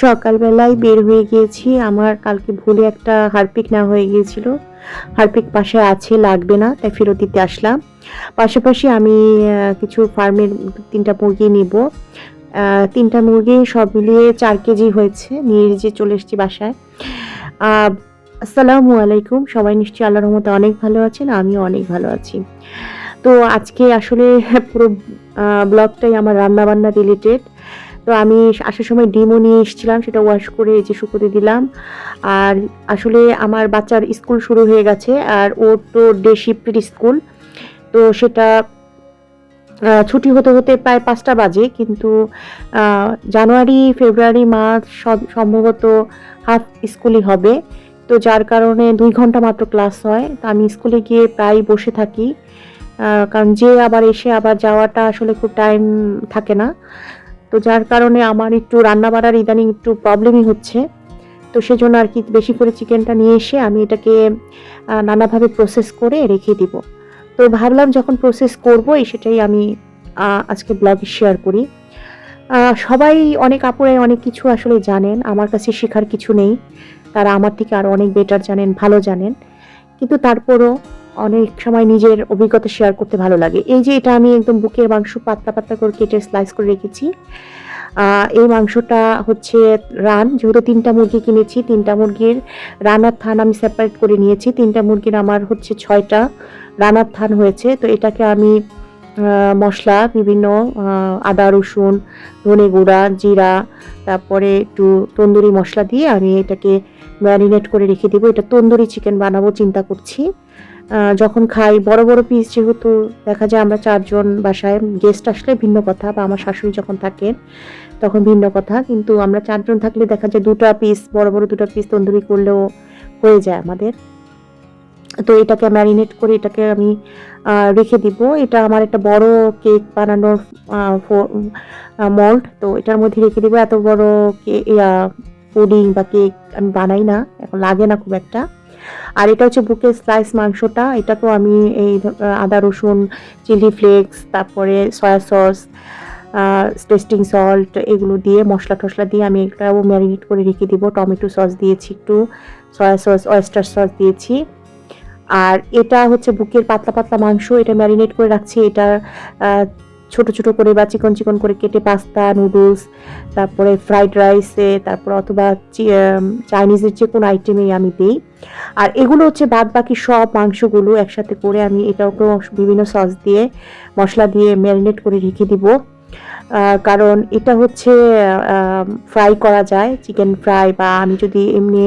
সকালবেলায় বের হয়ে গিয়েছি। আমার কালকে ভুলে একটা হারপিক না হয়ে গিয়েছিল। হারপিক পাশে আছে, লাগবে না, তাই ফেরত দিতে আসলাম। পাশাপাশি আমি কিছু ফার্মের তিনটা মুরগি নিব। তিনটা মুরগি সব মিলিয়ে চার কেজি হয়েছে, নিয়ে যে চলে এসেছি বাসায়। আসসালামু আলাইকুম। সবাই নিশ্চয়ই আল্লাহর রহমতে অনেক ভালো আছেন, আমিও অনেক ভালো আছি। তো আজকে আসলে পুরো ব্লগটাই আমার রান্নাবান্না রিলেটেড তো আমি আসার সময় ডিমও নিয়ে এসেছিলাম, সেটা ওয়াশ করে এই যে শুকোতে দিলাম। আর আসলে আমার বাচ্চার স্কুল শুরু হয়ে গেছে, আর ওর তো ডে শিফটের স্কুল তো সেটা ছুটি হতে হতে প্রায় পাঁচটা বাজে, কিন্তু জানুয়ারি, ফেব্রুয়ারি সব সম্ভবত হাফ স্কুলই হবে। তো যার কারণে দুই ঘণ্টা মাত্র ক্লাস হয়, তো আমি স্কুলে গিয়ে প্রায় বসে থাকি। কারণ যে আবার এসে আবার যাওয়াটা আসলে খুব টাইম থাকে না। তো যার কারণে আমার একটু রান্না বাড়ার ইদানিং একটু প্রবলেমই হচ্ছে। তো সেজন্য আর কি বেশি করে চিকেনটা নিয়ে এসে আমি এটাকে নানাভাবে প্রসেস করে রেখে দিব। তো ভাবলাম যখন প্রসেস করব সেটাই আমি আজকে ব্লগে শেয়ার করি। সবাই অনেক আপুরাই অনেক কিছু আসলে জানেন, আমার কাছে শেখার কিছু নেই। তারা আমার থেকে আরও অনেক বেটার জানেন, ভালো জানেন। কিন্তু তারপরও অনেক সময় নিজের অভিজ্ঞতা শেয়ার করতে ভালো লাগে। এই যে এটা আমি একদম বুকের মাংস পাতলা পাতলা করে কেটে স্লাইস করে রেখেছি। এই মাংসটা হচ্ছে রান, যেহেতু তিনটা মুরগি কিনেছি, তিনটা মুরগির রানার থান আমি সেপারেট করে নিয়েছি। তিনটা মুরগির আমার হচ্ছে ছয়টা রানার থান হয়েছে। তো এটাকে আমি মশলা, বিভিন্ন আদা, রসুন, ধনে গুঁড়া, জিরা, তারপরে একটু তন্দুরি মশলা দিয়ে আমি এটাকে ম্যারিনেট করে রেখে দেবো। এটা তন্দুরি চিকেন বানাবো, চিন্তা করছি। যখন খাই, বড় বড় পিস যেহেতু দেখা যায় আমরা চারজন বাসায় গেস্ট আসলে ভিন্ন কথা, বা আমার শাশুড়ি যখন থাকেন তখন ভিন্ন কথা, কিন্তু আমরা চারজন থাকলে দেখা যায় দুটা পিস বড় বড় দুটো পিস তন্দুরি করলেও হয়ে যায় আমাদের। তো এটাকে ম্যারিনেট করে এটাকে আমি রেখে দিব। এটা আমার একটা বড় কেক বানানোর মল্ট তো এটার মধ্যে রেখে দিব। এত বড় পুডিং বা কেক আমি বানাই না। এখন লাগে না খুব একটা। আর এটা হচ্ছে বুকের স্লাইস মাংসটা। এটাকেও আমি এই আদা, রসুন চিলি ফ্লেক্স তারপরে সয়া সস টেস্টিং সল্ট এগুলো দিয়ে, মশলা টশলা দিয়ে আমি এটাও ম্যারিনেট করে রেখে দিব। টমেটো সস দিয়েছি একটু সয়া সস অয়েস্টার সস দিয়েছি। আর এটা হচ্ছে বুকের পাতলা পাতলা মাংস, এটা ম্যারিনেট করে রাখছি। এটা ছোট ছোট করে বা চিকন চিকন করে কেটে পাস্তা, নুডলস, তারপরে ফ্রাইড রাইসে, তারপর অথবা চাইনিজের যে কোনো আইটেমেই আমি দিই। আর এগুলো হচ্ছে বাদ বাকি সব মাংসগুলো একসাথে করে আমি এটাকেও বিভিন্ন সস দিয়ে, মশলা দিয়ে ম্যারিনেট করে রেখে দিব। কারণ এটা হচ্ছে ফ্রাই করা যায় চিকেন ফ্রাই বা আমি যদি এমনি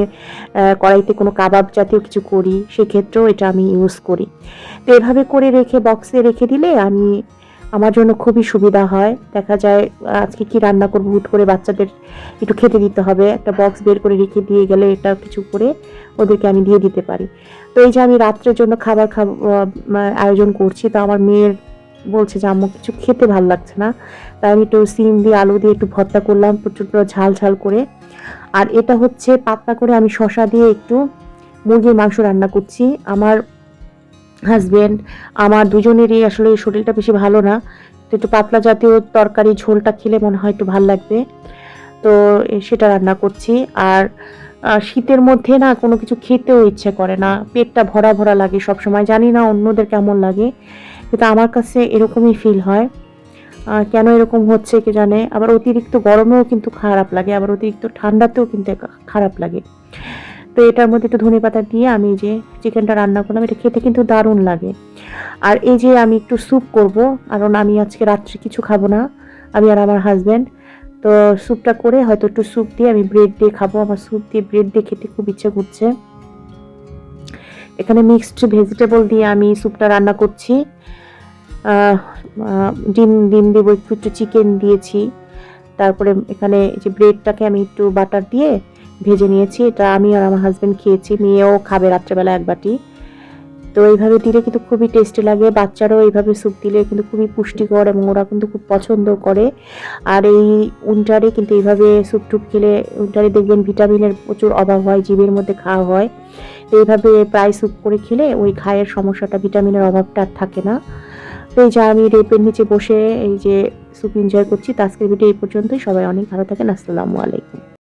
কড়াইতে কোনো কাবাব জাতীয় কিছু করি, সেক্ষেত্রেও এটা আমি ইউজ করি। তো এভাবে করে রেখে বক্সে রেখে দিলে আমি আমার জন্য খুবই সুবিধা হয়। দেখা যায়, আজকে কি রান্না করব, হুট করে বাচ্চাদের একটু খেতে দিতে হবে। একটা বক্স বের করে রেখে দিয়ে গেলে এটা কিছু করে ওদেরকে আমি দিয়ে দিতে পারি। তো এই যে আমি রাত্রের জন্য খাবার খাব আয়োজন করছি, তো আমার মেয়ের বলছে যে, আম্মু, কিছু খেতে ভালো লাগছে না। তাই আমি একটু সিম দিয়ে আলু দিয়ে একটু ভর্তা করলাম, প্রচণ্ড ঝাল ঝাল করে। আর এটা হচ্ছে পাতলা করে আমি শশা দিয়ে একটু মুরগির মাংস রান্না করছি। আমার হাজবেন্ড আমার দুজনেরই আসলে শরীরটা বেশি ভালো না। তো একটু পাতলা জাতীয় তরকারি ঝোলটা খেলে মনে হয় একটু ভালো লাগবে। তো সেটা রান্না করছি। আর শীতের মধ্যে না কোনো কিছু খেতেও ইচ্ছে করে না। পেটটা ভরা ভরা লাগে সব সময় জানি না অন্যদের কেমন লাগে। কিন্তু আমার কাছে এরকমই ফিল হয়। কেন এরকম হচ্ছে কে জানে? আবার অতিরিক্ত গরমেও কিন্তু খারাপ লাগে। আবার অতিরিক্ত ঠান্ডাতেও কিন্তু খারাপ লাগে। তো এটার মধ্যে একটু ধনে পাতা দিয়ে আমি যে চিকেনটা রান্না করলাম, এটা খেতে কিন্তু দারুণ লাগে। আর এই যে আমি একটু স্যুপ করব, কারণ আমি আজকে রাত্রে কিছু খাব না, আমি আর আমার হাজব্যান্ড তো স্যুপটা করে হয়তো একটু স্যুপ দিয়ে আমি ব্রেড দিয়ে খাব, আমার স্যুপ দিয়ে ব্রেড দিয়ে খেতে খুব ইচ্ছে করছে। এখানে মিক্সড ভেজিটেবল দিয়ে আমি স্যুপটা রান্না করছি। ডিম ডিম দেবো, একটু একটু চিকেন দিয়েছি। তারপরে এখানে যে ব্রেডটাকে আমি একটু বাটার দিয়ে ভেজে নিয়েছি, এটা আমি আর আমার হাজব্যান্ড খেয়েছি, মেয়েও খাবে রাত্রেবেলা এক বাটি। তো এইভাবে দিলে কিন্তু খুবই টেস্টি লাগে, বাচ্চারাও এইভাবে স্যুপ দিলে কিন্তু খুবই পুষ্টিকর এবং ওরা কিন্তু খুব পছন্দ করে। আর এই উইন্টারে কিন্তু এইভাবে স্যুপ টুপ খেলে উইন্টারে দেখবেন ভিটামিনের প্রচুর অভাব হয় জীবের মধ্যে খাওয়া হয়। তো এইভাবে প্রায় স্যুপ করে খেলে ওই ঘায়ের সমস্যাটা ভিটামিনের অভাবটা আর থাকে না। তো এই যে আমি রেপের নিচে বসে এই যে স্যুপ এনজয় করছি, তো আজকের ভিডিও এই পর্যন্তই। সবাই অনেক ভালো থাকেন, আসসালামু আলাইকুম।